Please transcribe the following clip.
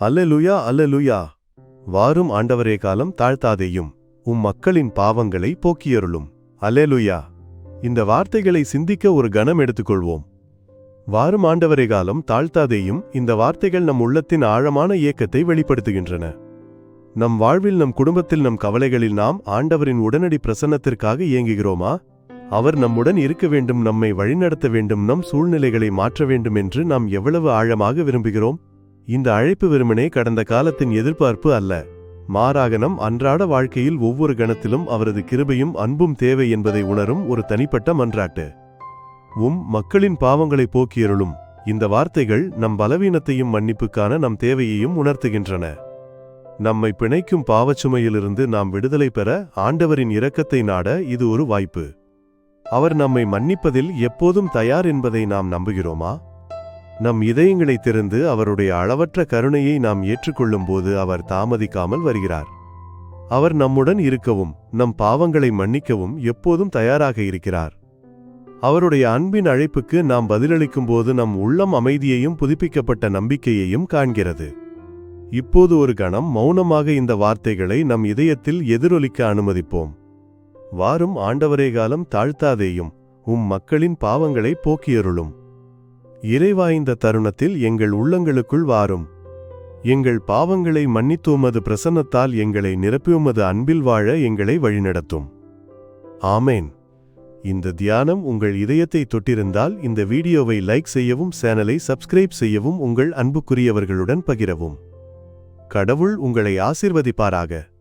அல்லலுயா அல்லலுயா. வாரும் ஆண்டவரே காலம் தாழ்த்தாதேயும் உம் மக்களின் பாவங்களை போக்கியருளும். அல்லேலூயா. இந்த வார்த்தைகளை சிந்திக்க ஒரு கணம் எடுத்துக்கொள்வோம். வாரும் ஆண்டவரே காலம் தாழ்த்தாதேயும் இந்த வார்த்தைகள் நம் உள்ளத்தின் ஆழமான இயக்கத்தை வெளிப்படுத்துகின்றன. நம் வாழ்வில் நம் குடும்பத்தில் நம் கவலைகளில் நாம் ஆண்டவரின் உடனடி பிரசன்னத்திற்காக இயங்குகிறோமா? அவர் நம்முடன் இருக்க வேண்டும் நம்மை வழிநடத்த வேண்டும் நம் சூழ்நிலைகளை மாற்ற வேண்டும் என்று நாம் எவ்வளவு ஆழமாக விரும்புகிறோம்? இந்த அழைப்பு வெறுமனே கடந்த காலத்தின் எதிர்பார்ப்பு அல்ல. மாறாக நம் அன்றாட வாழ்க்கையில் ஒவ்வொரு கணத்திலும் அவரது கிருபையும் அன்பும் தேவை என்பதை உணரும் ஒரு தனிப்பட்ட மன்றாட்டு. உம் மக்களின் பாவங்களை போக்கியருளும் இந்த வார்த்தைகள் நம் பலவீனத்தையும் மன்னிப்புக்கான நம் தேவையையும் உணர்த்துகின்றன. நம்மை பிணைக்கும் பாவச்சுமையிலிருந்து நாம் விடுதலை பெற ஆண்டவரின் இரக்கத்தை நாட இது ஒரு வாய்ப்பு. அவர் நம்மை மன்னிப்பதில் எப்போதும் தயார் என்பதை நாம் நம்புகிறோமா? நம் இதயங்களை திறந்து அவருடைய அளவற்ற கருணையை நாம் ஏற்றுக்கொள்ளும்போது அவர் தாமதிக்காமல் வருகிறார். அவர் நம்முடன் இருக்கவும் நம் பாவங்களை மன்னிக்கவும் எப்போதும் தயாராக இருக்கிறார். அவருடைய அன்பின் அழைப்புக்கு நாம் பதிலளிக்கும்போது நம் உள்ளம் அமைதியையும் புதுப்பிக்கப்பட்ட நம்பிக்கையையும் காண்கிறது. இப்போது ஒரு கணம் மௌனமாக இந்த வார்த்தைகளை நம் இதயத்தில் எதிரொலிக்க அனுமதிப்போம். வாரும் ஆண்டவரே காலம் தாழ்த்தாதேயும் உம் மக்களின் பாவங்களை போக்கியருளும். இறைவா இந்த தருணத்தில் எங்கள் உள்ளங்களுக்குள் வாரும். எங்கள் பாவங்களை மன்னித்துமது பிரசன்னத்தால் எங்களை நிரப்பியுமது அன்பில் வாழ எங்களை வழிநடத்தும். ஆமேன். இந்த தியானம் உங்கள் இதயத்தை தொட்டிருந்தால் இந்த வீடியோவை லைக் செய்யவும் சேனலை சப்ஸ்கிரைப் செய்யவும் உங்கள் அன்புக்குரியவர்களுடன் பகிரவும். கடவுள் உங்களை ஆசிர்வதிப்பாராக.